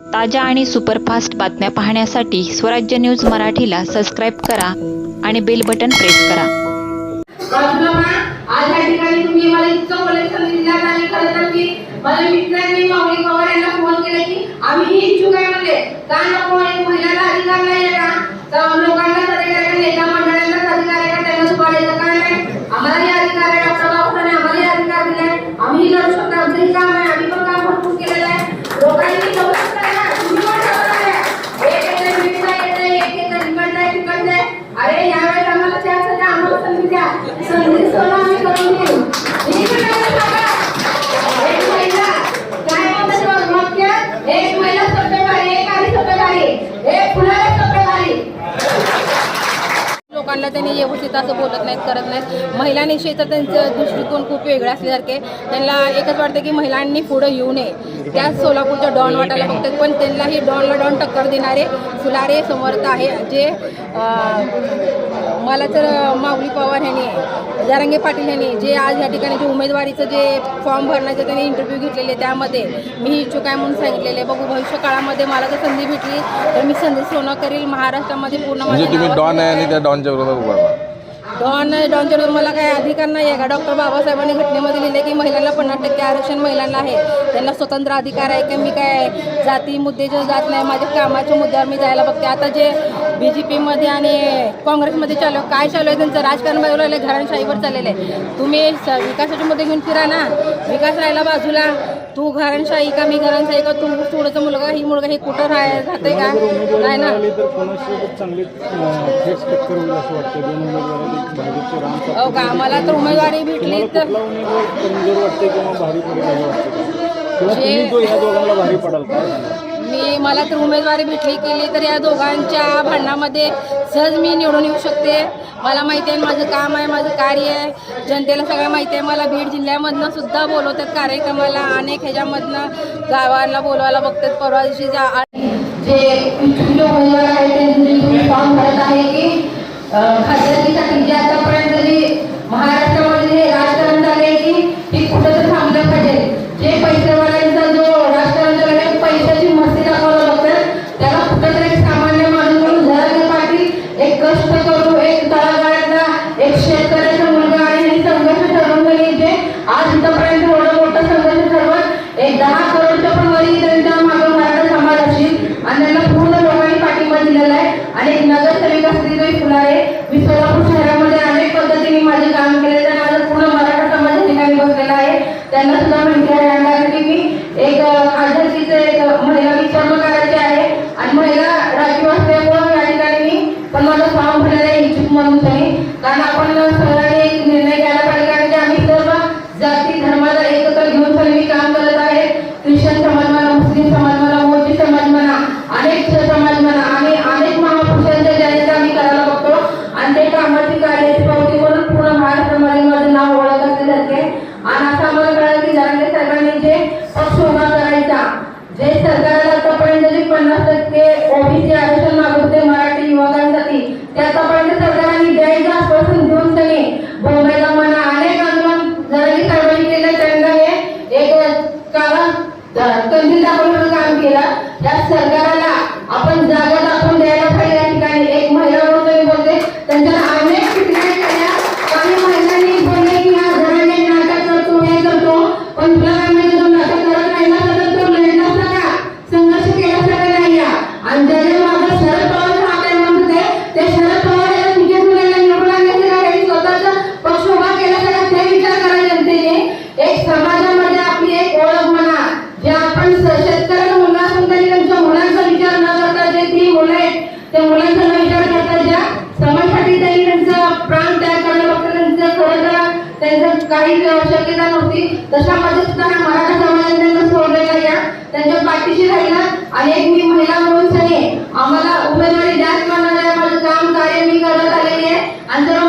ताज्या आणि सुपरफास्ट बातम्या पाहण्यासाठी स्वराज्य न्यूज मराठीला सबस्क्राईब करा आणि बेल बटन प्रेस करा. मला मित्रांनी माऊली पवार यांना फोन केला की आम्ही इच्छुक आहे म्हणजे का नको एक महिलाला अधिकार नाही आहे का तर लोकांना अधिकार आहे का नेता मंडळांनाच अधिकार आहे का त्यांना सुपारायचं काय नाही आम्हालाही अधिकार आहे डॉक्टर बाबासाहेब आम्हालाही अधिकार दिले आहे आम्ही लढू शकतो आमचंही काम आहे आम्ही पण काम भरपूर केलेलं आहे लोकांनी जबरदस्त आहे तुम्ही पण जबरदस्त आहे एक येतं मिळता येतं एक येतं इकडचं आहे तिकडचं आहे अरे यावेळेस आम्हाला चान्स द्या आम्हाला संधी द्या संधी सोडून आम्ही करून घेऊ ही पण आहे बघा. एक महिला काय म्हणतात वाक्य एक महिला सभ्यकारी एक आली सभ्यकारी एक फुलाला सभ्यकारी लोकांना त्यांनी व्यवस्थित असं बोलत नाहीत करत नाहीत. महिलांविषयी तर त्यांचं दृष्टिकोन खूप वेगळं असल्यासारखे. त्यांना एकच वाटतं की महिलांनी पुढं येऊ नये. त्याच सोलापूरच्या डॉन वाटायला बघतात पण त्यांनाही डॉनला डॉन टक्कर देणारे फुलारे समर्थ आहे जे मला तर माऊली पवार यांनी जारंगे पाटील यांनी जे आज या ठिकाणी जे उमेदवारीचं जे फॉर्म भरण्याचं त्यांनी इंटरव्ह्यू घेतलेले त्यामध्ये मी इच्छुक आहे म्हणून सांगितलेले बघू भविष्य काळामध्ये मला जर संधी भेटली तर मी संधी सोनं करील महाराष्ट्रामध्ये पूर्ण म्हणजे डॉन आहे. आणि त्या डॉनच्या विरोधात उभा डॉन डॉनच्या मला काय अधिकार नाही आहे का? डॉक्टर बाबासाहेबांनी घटनेमध्ये लिहिले की महिलांना पन्नास टक्के आरक्षण महिलांना आहे. त्यांना स्वतंत्र अधिकार आहे की मी काय जाती मुद्द्याच्या जात नाही माझ्या कामाच्या मुद्द्यावर मी जायला बघते. आता जे बी जे पीमध्ये आणि काँग्रेसमध्ये चालू काय चालू आहे त्यांचं? राजकारण बाजूला आहे घराणशाहीवर चाललेलं आहे. तुम्ही स- मुद्दे घेऊन फिरा ना. विकास राहिला बाजूला. तू घराणशाही का मी घराणशाही का तू थोडंसं मुलगा ही मुलगा हे कुठं राह राहते का? नाही ना? मिळाली तर कोणासोबत चांगली थेट टक्कर होईल असं वाटतं दोन उमेदवार एक भाजपचे राम सातपुते. हो का? मला तर उमेदवारी भेटली तुम्हाला तर कुठला उमेदवार कमजोर वाटते किंवा भारी पडेल असं वाटतं किंवा जे- तुम्ही जो या दोघांना भारी पडाल काय सांगाल? मी मला तर उमेदवारी भेटली केली तर या दोघांच्या भांडणामध्ये सहज मी निवडून येऊ शकते. मला माहिती आहे माझं काम आहे माझं कार्य आहे. जनतेला सगळं माहिती आहे. मला बीड जिल्ह्यामधनं सुद्धा बोलवतात कार्यक्रमाला अनेक ह्याच्यामधनं गावांना बोलवायला बघतात. परवा दिवशी जा जे उमेदवार आहेत फॉर्म म्हणजे भरत आहे की खासदारकीसाठी जे आतापर्यंत जे महाराष्ट्रामध्ये राष्ट्र होणार आहे. मी सोलापूर शहरामध्ये अनेक पद्धतीने माझे काम केले तर माझा पूर्ण मराठा समाज या ठिकाणी बसलेला आहे. त्यांना सुद्धा माहिती आहे की मी एक अ, एक महिला मी काही शक्यता नव्हती. तशामध्ये सुद्धा हा मराठा समाजाने सोडलेला या. त्यांच्या पाठीशी राहिला. आणि एक मी महिला म्हणून सनी आम्हाला उमेदवारी जास्त म्हणणार माझं काम कार्य मी करत आलेली आहे. आणि सर्व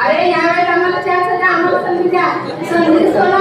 अरे यावेळेस आम्हाला त्या आम्हाला संधी द्या. संधी सोडा.